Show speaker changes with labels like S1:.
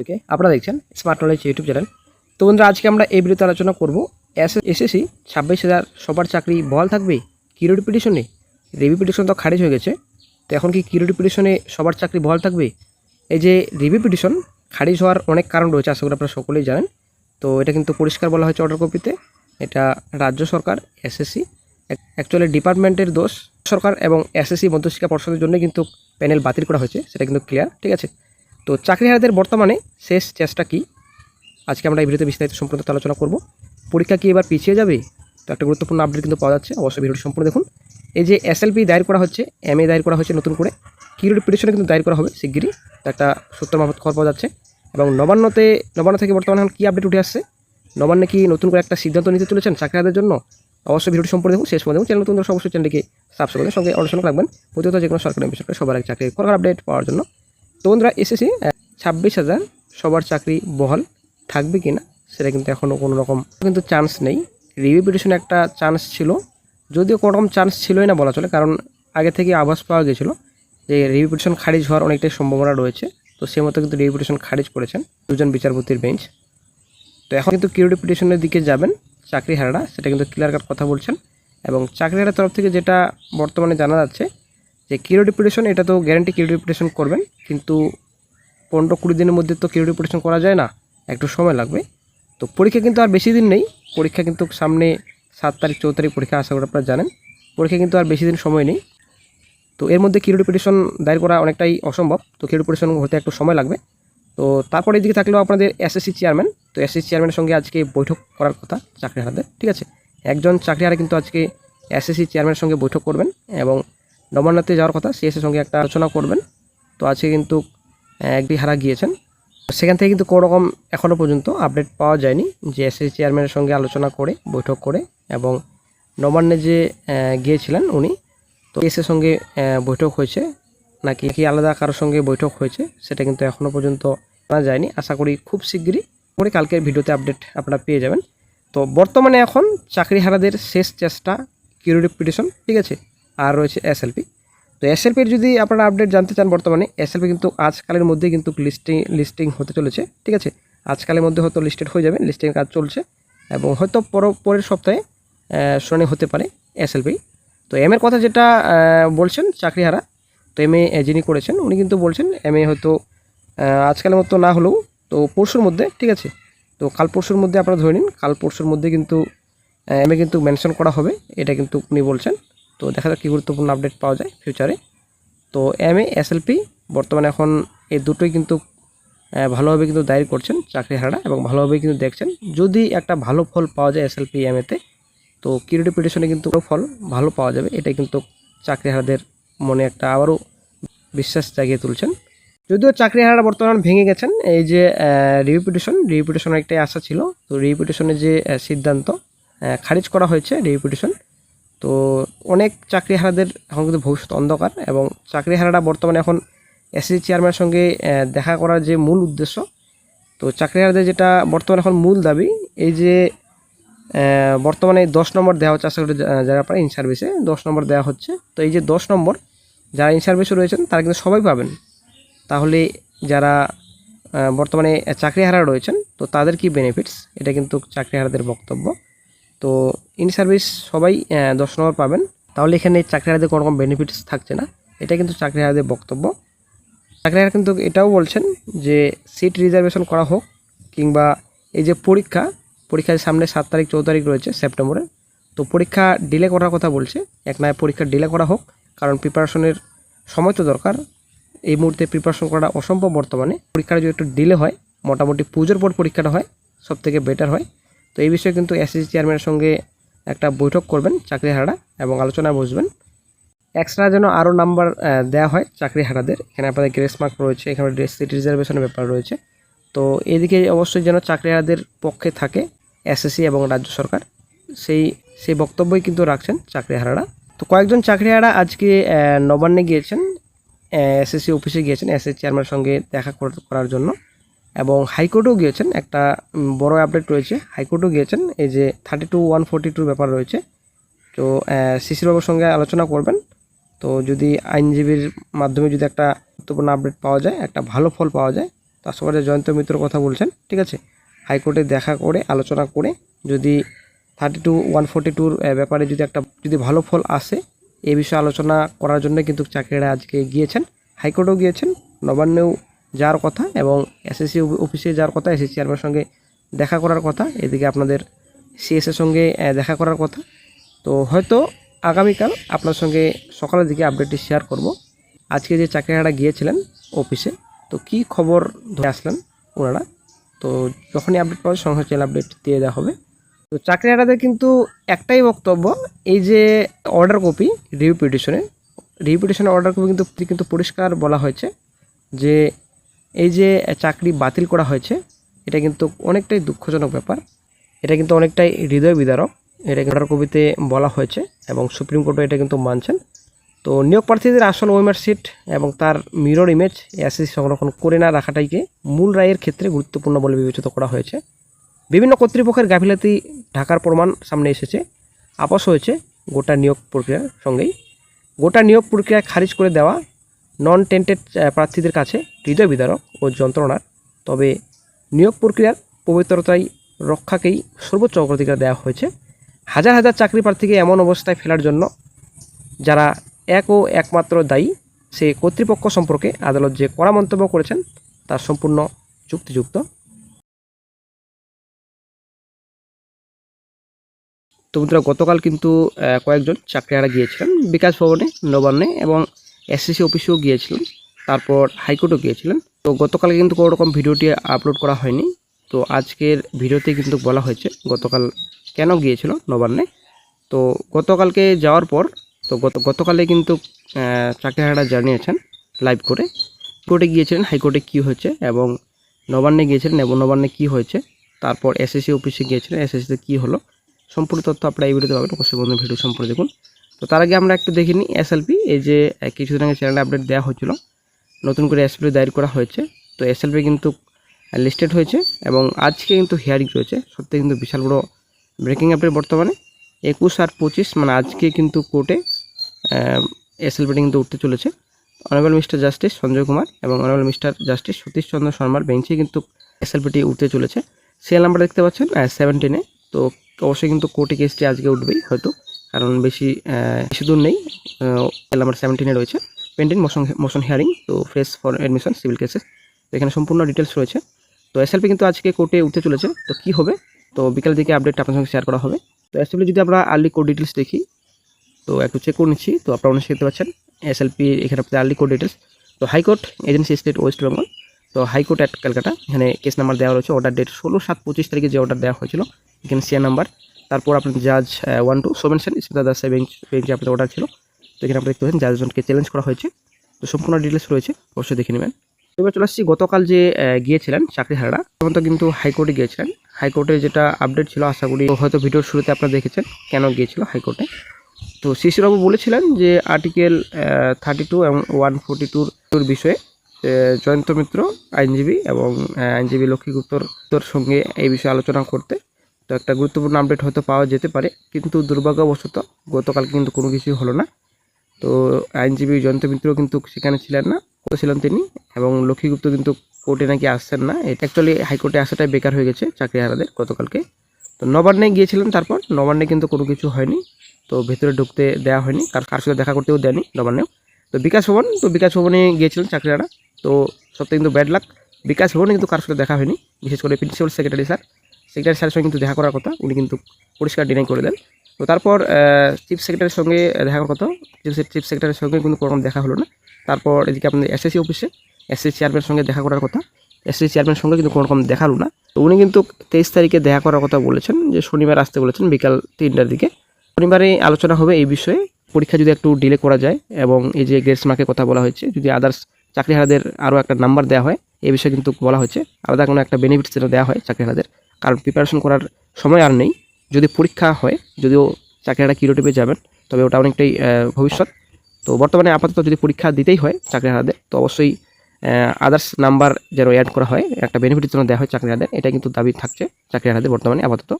S1: ওকে আপনারা দেখছেন smart knowledge YouTube channel তো বন্ধুরা, আজকে আমরা এই ভিডিওতে আলোচনা করব এসএসসি ছাব্বিশ হাজার সবার চাকরি বহাল থাকবে কিরোডি পিটিশনে রিভিউ পিটিশন তো খারিজ হয়ে গেছে। তো এখন কি কিরোডি পিটিশনে সবার চাকরি বহাল থাকবে? এই যে রিভিউ পিটিশন খারিজ হওয়ার অনেক কারণ রয়েছে, আশা করি আপনারা সকলেই জানেন। তো এটা কিন্তু পরিষ্কার বলা হয়েছে অর্ডার কপিতে এটা রাজ্য সরকার এসএসসি অ্যাকচুয়ালি ডিপার্টমেন্টের দোষ। সরকার এবং এসএসসি মধ্যশিক্ষা পর্ষদের জন্য কিন্তু প্যানেল বাতিল করা হয়েছে, সেটা কিন্তু ক্লিয়ার ঠিক আছে? তো চাকরিহারাদের বর্তমানে শেষ চেষ্টা কি? আজকে আমরা এই ভিডিওতে বিস্তারিত সম্পূর্ণ আলোচনা করব। পরীক্ষা কি এবার পিছিয়ে যাবে? তো একটা গুরুত্বপূর্ণ আপডেট কিন্তু পাওয়া যাচ্ছে। অবশ্যই ভিডিওটি সম্পূর্ণ দেখুন। এই যে এসএলপি দায়ের করা হচ্ছে এম এ দায়ের করা হচ্ছে নতুন করে কিরোড পিটিশনে কিন্তু দায়ের করা হবে শিগগিরই। তো একটা সূত্র মারফত খবর পাওয়া যাচ্ছে। এবং নবান্নতে, নবান্ন থেকে বর্তমানে এখন কী আপডেট উঠে আসছে? নবান্নে কি নতুন করে একটা সিদ্ধান্ত নিতে চলেছেন চাকরিহারদের জন্য? অবশ্যই ভিডিওটি সম্পূর্ণ দেখুন। শেষ পর্যন্ত চ্যানেল নতুন অবশ্যই চ্যানেলটিকে সাবস্ক্রাইব করে সঙ্গে অনুসরণ রাখবেন প্রতিনিয়ত যে কোনো সরকারি বেসরকারি সবার আগে চাকরি করার আপডেট পাওয়ার জন্য। তো বন্ধুরা এসেছি ছাব্বিশ হাজার সবার চাকরি বহাল থাকবে কি না সেটা কিন্তু এখনও কোনো রকম কিন্তু চান্স নেই। রিভিউ পিটিশনে একটা চান্স ছিল। যদিও কোনো রকম চান্স ছিলই না বলা চলে, কারণ আগে থেকে আভাস পাওয়া গেছিল যে রিভিউ পিটিশন খারিজ হওয়ার অনেকটাই সম্ভাবনা রয়েছে। তো সে মতো কিন্তু রিভিউ পিটিশন খারিজ করেছেন দুজন বিচারপতির বেঞ্চ তো এখন কিন্তু কিউরিটি পিটিশনের দিকে যাবেন চাকরি হারারা সেটা কিন্তু ক্লিয়ার কাট কথা বলছেন। এবং চাকরি হারার তরফ থেকে যেটা বর্তমানে জানা যাচ্ছে যে কিউরিটি পিটিশন এটা তো গ্যারান্টি কিউরিটি পিটিশন করবেন, কিন্তু পনেরো কুড়ি দিনের মধ্যে তো কিরো পিটিশন করা যায় না, একটু সময় লাগবে। তো পরীক্ষা কিন্তু আর বেশি দিন নেই, পরীক্ষা কিন্তু সামনে সাত তারিখ, চৌদ্দ তারিখ পরীক্ষা আশা করি আপনারা জানেন, পরীক্ষা কিন্তু আর বেশি দিন সময় নেই। তো এর মধ্যে কিউরিটি পিটিশন দায়ের করা অনেকটাই অসম্ভব, তো কিউরিটি পিটিশন হতে একটু সময় লাগবে। তো তারপরে এদিকে থাকলেও আপনাদের এসএসসি চেয়ারম্যান তো এসএসসি চেয়ারম্যানের সঙ্গে আজকে বৈঠক করার কথা চাকরিহারাদের, ঠিক আছে? একজন চাকরিহারা কিন্তু আজকে এসএসসি চেয়ারম্যানের সঙ্গে বৈঠক করবেন, এবং নবান্নতে যাওয়ার কথা সিএসের সঙ্গে একটা আলোচনা করবেন। তো আজকে কিন্তু একটি হারা গিয়েছেন। সেখান থেকে কিন্তু কোনো রকম এখনও পর্যন্ত আপডেট পাওয়া যায়নি যে এসএসসি চেয়ারম্যানের সঙ্গে আলোচনা করে, বৈঠক করে এবং নবান্নে যে গিয়েছিলেন উনি, তো এসের সঙ্গে বৈঠক হয়েছে। নাকি কি আলাদা কারোর সঙ্গে বৈঠক হয়েছে, সেটা কিন্তু এখনও পর্যন্ত জানা যায়নি। আশা করি খুব শিগগিরই করে কালকের ভিডিওতে আপডেট আপনারা পেয়ে যাবেন। তো বর্তমানে এখন চাকরিহারাদের শেষ চেষ্টা কিউরিটি পিটিশন ঠিক আছে? আর রয়েছে এসএলপি তো এসএলপির যদি আপনারা আপডেট জানতে চান বর্তমানে এসএলপি কিন্তু আজকালের মধ্যে কিন্তু লিস্টিং লিস্টিং হতে চলেছে, ঠিক আছে? আজকালের মধ্যে হয়তো লিস্টেড হয়ে যাবে লিস্টিং কাজ চলছে এবং হয়তো পর, পরের সপ্তাহে শুনানি হতে পারে এসএলপি তো এম এর কথা যেটা বলছেন চাকরিহারা, তো এম এ যিনি করেছেন, উনি কিন্তু বলছেন এম এ হয়তো আজকালের মতো না হলেও তো পরশুর মধ্যে, ঠিক আছে? তো কাল পরশুর মধ্যে আপনারা ধরে নিন, কাল পরশুর মধ্যে কিন্তু এম এ কিন্তু মেনশন করা হবে, এটা কিন্তু উনি বলছেন। তো দেখা যাক কী গুরুত্বপূর্ণ আপডেট পাওয়া যায় ফিউচারে তো এম এ এসএলপি বর্তমানে এখন এই দুটোই কিন্তু ভালোভাবে কিন্তু দায়ের করছেন চাকরি হারা এবং ভালোভাবে কিন্তু দেখছেন। যদি একটা ভালো ফল পাওয়া যায় এসএলপি এম এতে তো কিউরিটি পিটিশনে কিন্তু ফল ভালো পাওয়া যাবে, এটাই কিন্তু চাকরিহারাদের মনে একটা আবারও বিশ্বাস জাগিয়ে তুলছেন। যদিও চাকরি চাকরিহারা বর্তমান ভেঙে গেছেন, এই যে রিভিউ পিটিশন একটাই আশা ছিল। তো রিভিউ যে সিদ্ধান্ত খারিজ করা হয়েছে রিভিউ পিটিশন তো অনেক চাকরিহারাদের এখন কিন্তু ভবিষ্যৎ অন্ধকার এবং চাকরিহারারা বর্তমানে এখন এসএসসি চেয়ারম্যানের সঙ্গে দেখা করার যে মূল উদ্দেশ্য, তো চাকরিহারাদের যেটা বর্তমানে এখন মূল দাবি, এই যে বর্তমানে দশ নম্বর দেওয়া হচ্ছে, আশা করি যারা আপনারা ইন সার্ভিসে দশ নম্বর দেওয়া হচ্ছে। তো এই যে দশ নম্বর, যারা ইন সার্ভিসে রয়েছেন, তারা কিন্তু সবাই পাবেন। তাহলে যারা বর্তমানে চাকরিহারা রয়েছেন, তো তাদের কি বেনিফিটস এটা কিন্তু চাকরিহারাদের বক্তব্য। তো ইন সার্ভিস সবাই দশ নম্বর পাবেন। তাহলে এখানে চাকরিহারাদের কোনো রকম বেনিফিটস থাকছে না। এটা কিন্তু চাকরিহারাদের বক্তব্য। চাকরি চাকরিহারা কিন্তু এটাও বলছেন যে সিট রিজার্ভেশন করা হোক কিংবা এই যে পরীক্ষা পরীক্ষার সামনে সাত তারিখ, চৌদ্দ তারিখ রয়েছে সেপ্টেম্বরে, তো পরীক্ষা ডিলে করার কথা বলছে। এক নয় পরীক্ষা ডিলে করা হোক, কারণ প্রিপারেশনের সময় তো দরকার। এই মুহূর্তে প্রিপারেশন করা অসম্ভব বর্তমানে। পরীক্ষাটা যদি একটু ডিলে হয়, মোটামুটি পুজোর পর পরীক্ষাটা হয় সব থেকে বেটার হয়। তো এই বিষয়ে কিন্তু এসএসসি চেয়ারম্যানের সঙ্গে একটা বৈঠক করবেন চাকরি চাকরিহারারা এবং আলোচনা বসবেন। এক্সট্রা যেন আরও নাম্বার দেওয়া হয় চাকরিহারাদের। এখানে আপনাদের গ্রেস মার্ক রয়েছে, এখানে ড্রেস সিট রিজার্ভেশনের ব্যাপার রয়েছে। তো এদিকে অবশ্যই যেন চাকরি চাকরিহারাদের পক্ষে থাকে এসএসসি এবং রাজ্য সরকার, সেই সেই বক্তব্যই কিন্তু রাখছেন চাকরিহারারা। তো কয়েকজন চাকরিহারা আজকে নবান্নে গিয়েছেন এসএসসি অফিসে গিয়েছেন এসএসসি চেয়ারম্যানের সঙ্গে দেখা কর- করার জন্য। এবং হাইকোর্টেও গিয়েছেন, একটা বড় আপডেট রয়েছে। হাইকোর্টেও গিয়েছেন, এই যে থার্টি টু ওয়ান ফোর্টি টুর ব্যাপার রয়েছে। তো শিশিরবাবুর সঙ্গে আলোচনা করবেন। তো, যদি আইনজীবীর মাধ্যমে যদি একটা গুরুত্বপূর্ণ আপডেট পাওয়া যায়, একটা ভালো ফল পাওয়া যায়, তার সঙ্গে জয়ন্ত মিত্র কথা বলছেন, ঠিক আছে? হাইকোর্টে দেখা করে, আলোচনা করে, যদি থার্টি টু ওয়ান ফোর্টি টুর ব্যাপারে যদি একটা, যদি ভালো ফল আসে, এ বিষয়ে আলোচনা করার জন্য কিন্তু চাকরিরা আজকে গিয়েছেন। হাইকোর্টেও গিয়েছেন, নবান্নেও যাওয়ার কথা এবং এসএসসি অফিসে যাওয়ার কথা এসএসসি চেয়ারম্যানের সঙ্গে দেখা করার কথা, এদিকে আপনাদের সিএসের সঙ্গে দেখা করার কথা। তো হয়তো আগামীকাল আপনার সঙ্গে সকালের দিকে আপডেটটি শেয়ার করব। আজকে যে চাকরিহারা গিয়েছিলেন অফিসে তো কি খবর ধরে আসলেন ওনারা? তো যখনই আপডেট পাওয়া সঙ্গে সঙ্গে আপডেট দিয়ে দেওয়া হবে। তো চাকরিহারাদের কিন্তু একটাই বক্তব্য, এই যে অর্ডার কপি রিভিউ পিটিশনে রিভিউ পিটিশনের অর্ডার কপি কিন্তু কিন্তু পরিষ্কার বলা হয়েছে যে এই যে চাকরি বাতিল করা হয়েছে, এটা কিন্তু অনেকটাই দুঃখজনক ব্যাপার। এটা কিন্তু অনেকটাই হৃদয় বিদারক। এটা কিন্তু কবিতে বলা হয়েছে এবং সুপ্রিম কোর্টও এটা কিন্তু মানছেন। তো নিয়োগ প্রার্থীদের আসল ওয়েমার সিট এবং তার মিরর ইমেজ এসএসসি সংরক্ষণ করে না রাখাটাইকে মূল রায়ের ক্ষেত্রে গুরুত্বপূর্ণ বলে বিবেচিত করা হয়েছে। বিভিন্ন কর্তৃপক্ষের গাফিলাতি ঢাকার প্রমাণ সামনে এসেছে। আপস হয়েছে গোটা নিয়োগ প্রক্রিয়ার সঙ্গেই। গোটা নিয়োগ প্রক্রিয়া খারিজ করে দেওয়া নন টেন্টেড প্রার্থীদের কাছে হৃদয় বিদারক ও যন্ত্রণার। তবে নিয়োগ প্রক্রিয়ার পবিত্রতাই রক্ষাকেই সর্বোচ্চ অগ্রাধিকার দেওয়া হয়েছে। হাজার হাজার চাকরি প্রার্থীকে এমন অবস্থায় ফেলার জন্য যারা এক ও একমাত্র দায়ী, সে কর্তৃপক্ষ সম্পর্কে আদালত যে কড়া মন্তব্য করেছেন তার সম্পূর্ণ যুক্তিযুক্ত। তো বন্ধুরা, গতকাল কিন্তু কয়েকজন চাকরিহারা গিয়েছিলেন। বিকাশ ভবনে নবান্নে এবং এসএসসি অফিসেও গিয়েছিলেন তারপর হাইকোর্টেও গিয়েছিলেন তো গতকাল কিন্তু কোনো রকম ভিডিওটি আপলোড করা হয়নি। তো আজকের ভিডিওতে কিন্তু বলা হয়েছে গতকাল কেন গিয়েছিল নবান্নে। তো গতকালকে যাওয়ার পর তো গত গতকালে কিন্তু আহ, চাকরিহারারা জানিয়েছেন লাইভ করে কোর্টে গিয়েছিলেন হাইকোর্টে কী হয়েছে এবং নবান্নে গিয়েছিলেন এবং নবান্নে কী হয়েছে। তারপর এসএসসি অফিসে গিয়েছিলেন এসএসসিতে কী হলো সম্পূর্ণ তথ্য আপনারা এই ভিডিওতে পাবেন। অবশ্যই বন্ধু ভিডিও সম্পর্কে দেখুন। তো তার আগে আমরা একটু দেখে নিই এসএলপি এই যে কিছুদিন আগে চ্যানেলে আপডেট দেওয়া হয়েছিল। নতুন করে এসএলপি দায়ের করা হয়েছে। তো এসএলপি কিন্তু লিস্টেড হয়েছে এবং আজকে কিন্তু হিয়ারিং রয়েছে। সত্যি কিন্তু বিশাল বড় ব্রেকিং আপডেট বর্তমানে। একুশ আর পঁচিশ মানে আজকে কিন্তু কোর্টে এসএলপিটি কিন্তু উঠতে চলেছে। Honourable mister justice Sanjay Kumar এবং honourable mister justice Satish Chandra শর্মার বেঞ্চে কিন্তু এসএলপিটি উঠতে চলেছে। সিএল নাম্বার দেখতে পাচ্ছেন সেভেন্টিনে তো অবশ্যই কিন্তু কোর্টে কেসটি আজকে উঠবেই, হয়তো। কারণ বেশি বেশি দূর নেই। এল নাম্বার সেভেন্টিনে রয়েছে। পেন্ডিং মোশন মোশন হিয়ারিং তো face for admission civil cases তো এখানে সম্পূর্ণ ডিটেলস রয়েছে। তো এসএলপি কিন্তু আজকে কোর্টে উঠতে চলেছে। তো কি হবে? তো বিকাল দিকে আপডেট আপনার সঙ্গে শেয়ার করা হবে। তো এসএলপি যদি আমরা আর্লি কোড ডিটেলস দেখি, তো একটু চেক করে নিচ্ছি। তো আপনারা অনেক দেখতে পাচ্ছেন এসএলপি এখানে আপনাদের আর্লি কোড ডিটেলস তো high court agency state West Bengal তো হাইকোর্ট অ্যাট ক্যালকাটা এখানে কেস নাম্বার দেওয়া রয়েছে। অর্ডার ডেট ষোলো সাত পঁচিশ তারিখে যে অর্ডার দেওয়া হয়েছিল, এখানে সিয়ার নাম্বার তারপর আপনার জাজ one two Somen Sen Ismita Das bench বেঞ্চে আপনাদের অর্ডার ছিল। তো এখানে আপনি দেখতে পাচ্ছেন জাজজনকে চ্যালেঞ্জ করা হয়েছে। তো সম্পূর্ণ ডিটেলস রয়েছে, অবশ্যই দেখে নেবেন। এবার চলে আসছি, গতকাল যে গিয়েছিলেন চাকরিহারারা, তখন তো কিন্তু হাইকোর্টে গিয়েছিলেন। হাইকোর্টে যেটা আপডেট ছিল, আশা করি হয়তো ভিডিওর শুরুতে আপনারা দেখেছেন কেন গিয়েছিল হাইকোর্টে তো শিশিরবাবু বলেছিলেন যে আর্টিকেল থার্টি টু এবং ওয়ান ফোর্টি টুর বিষয়ে জয়ন্ত মিত্র, আইনজীবী এবং আইনজীবী লক্ষ্মীগুপ্তর তোর সঙ্গে এই বিষয়ে আলোচনা করতে। তো একটা গুরুত্বপূর্ণ আপডেট হয়তো পাওয়া যেতে পারে, কিন্তু দুর্ভাগ্যবশত গতকাল কিন্তু কোনো কিছুই হলো না। তো আইনজীবী জয়ন্ত মিত্র কিন্তু সেখানে ছিলেন না ছিলেন তিনি, এবং লক্ষ্মীগুপ্ত কিন্তু কোর্টে নাকি আসছেন না। এটা অ্যাকচুয়ালি হাইকোর্টে আসাটাই বেকার হয়ে গেছে চাকরি চাকরিহারাদের গতকালকে। তো নবান্নে গিয়েছিলেন তারপর, নবান্নে কিন্তু কোনো কিছু হয়নি, তো ভেতরে ঢুকতে দেওয়া হয়নি, কার কার সাথে দেখা করতেও দেয়নি নবান্নেও। তো বিকাশ ভবন, তো বিকাশ ভবনে গিয়েছিলেন চাকরিহারা তো সত্যি কিন্তু ব্যাড লাক বিকাশ ভবনে কিন্তু কার সাথে দেখা হয়নি, বিশেষ করে প্রিন্সিপাল সেক্রেটারি স্যার। সেক্রেটারি স্যারের সঙ্গে কিন্তু দেখা করার কথা, উনি কিন্তু পরিষ্কার ডিনাই করে দেন। তো তারপর চিফ সেক্রেটারির সঙ্গে দেখা করার কথা চিফ সেক্রেটারির সঙ্গে কিন্তু কোনো দেখা হলো না। তারপর এদিকে আপনাদের এসএসসি অফিসে এসএসসি চেয়ারম্যানের সঙ্গে দেখা করার কথা এসএসসি চেয়ারম্যানের সঙ্গে কিন্তু কোনো রকম দেখা হলো না। তো উনি কিন্তু তেইশ তারিখে দেখা করার কথা বলেছেন, যে শনিবার আসতে বলেছেন, বিকাল তিনটার দিকে। শনিবারে আলোচনা হবে এই বিষয়ে। পরীক্ষা যদি একটু ডিলে করা যায়, এবং এই যে গ্রেস মার্কের কথা বলা হয়েছে, যদি আদার্স চাকরিহারাদের আরও একটা নাম্বার দেওয়া হয়, এই বিষয়ে কিন্তু বলা হয়েছে। আলাদা কোনো একটা বেনিফিট যেটা দেওয়া হয় চাকরিহারাদের। কারণ প্রিপারেশন করার সময় আর নেই। যদি পরীক্ষা হয়, যদিও চাকরিহারা কিরোটিপে যাবেন, তবে ওটা অনেকটাই ভবিষ্যৎ। তো বর্তমানে আপাতত যদি পরীক্ষা দিতেই হয় চাকরিহারাদের, তো অবশ্যই আদার্স নাম্বার যেন অ্যাড করা হয়, একটা বেনিফিটের জন্য দেওয়া হয় চাকরিহারাদের এটা কিন্তু দাবি থাকছে চাকরিহারাদের বর্তমানে আপাতত।